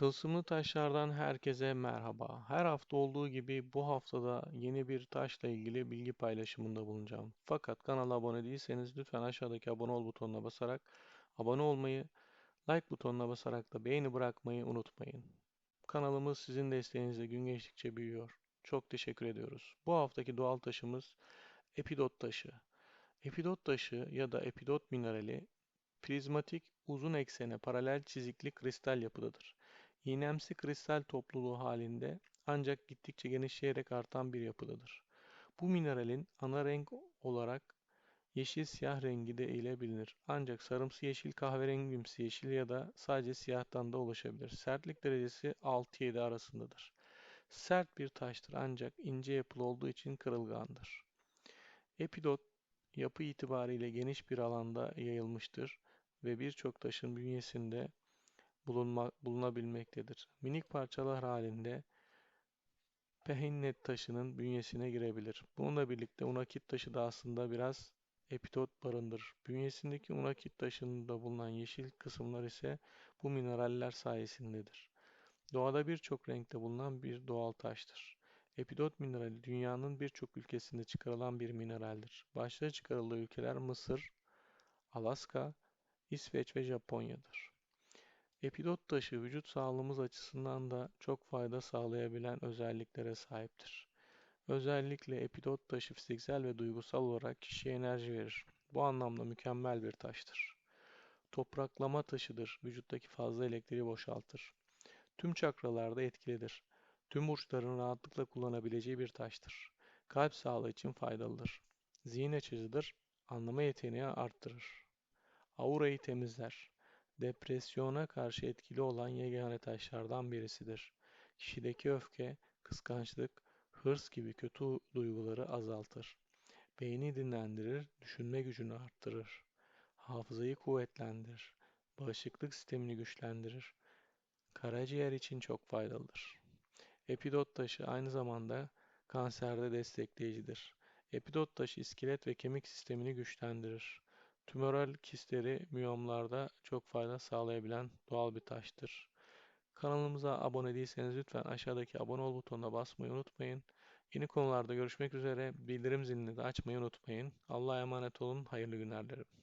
Tılsımlı taşlardan herkese merhaba. Her hafta olduğu gibi bu haftada yeni bir taşla ilgili bilgi paylaşımında bulunacağım. Fakat kanala abone değilseniz lütfen aşağıdaki abone ol butonuna basarak abone olmayı, like butonuna basarak da beğeni bırakmayı unutmayın. Kanalımız sizin desteğinizle gün geçtikçe büyüyor. Çok teşekkür ediyoruz. Bu haftaki doğal taşımız epidot taşı. Epidot taşı ya da epidot minerali prizmatik uzun eksene paralel çizikli kristal yapıdadır. İğnemsi kristal topluluğu halinde ancak gittikçe genişleyerek artan bir yapıdadır. Bu mineralin ana renk olarak yeşil siyah rengi de ile bilinir. Ancak sarımsı yeşil, kahverengimsi yeşil ya da sadece siyahtan da oluşabilir. Sertlik derecesi 6-7 arasındadır. Sert bir taştır ancak ince yapılı olduğu için kırılgandır. Epidot yapı itibariyle geniş bir alanda yayılmıştır ve birçok taşın bünyesinde bulunma, bulunabilmektedir. Minik parçalar halinde pehinnet taşının bünyesine girebilir. Bununla birlikte unakit taşı da aslında biraz epitot barındırır. Bünyesindeki unakit taşında bulunan yeşil kısımlar ise bu mineraller sayesindedir. Doğada birçok renkte bulunan bir doğal taştır. Epidot minerali dünyanın birçok ülkesinde çıkarılan bir mineraldir. Başta çıkarıldığı ülkeler Mısır, Alaska, İsveç ve Japonya'dır. Epidot taşı vücut sağlığımız açısından da çok fayda sağlayabilen özelliklere sahiptir. Özellikle epidot taşı fiziksel ve duygusal olarak kişiye enerji verir. Bu anlamda mükemmel bir taştır. Topraklama taşıdır. Vücuttaki fazla elektriği boşaltır. Tüm çakralarda etkilidir. Tüm burçların rahatlıkla kullanabileceği bir taştır. Kalp sağlığı için faydalıdır. Zihin açıcıdır. Anlama yeteneği arttırır. Aurayı temizler depresyona karşı etkili olan yegane taşlardan birisidir. Kişideki öfke, kıskançlık, hırs gibi kötü duyguları azaltır. Beyni dinlendirir, düşünme gücünü arttırır. Hafızayı kuvvetlendirir. Bağışıklık sistemini güçlendirir. Karaciğer için çok faydalıdır. Epidot taşı aynı zamanda kanserde destekleyicidir. Epidot taşı iskelet ve kemik sistemini güçlendirir. Tümöral kistleri miyomlarda çok fayda sağlayabilen doğal bir taştır. Kanalımıza abone değilseniz lütfen aşağıdaki abone ol butonuna basmayı unutmayın. Yeni konularda görüşmek üzere. Bildirim zilini de açmayı unutmayın. Allah'a emanet olun. Hayırlı günler dilerim.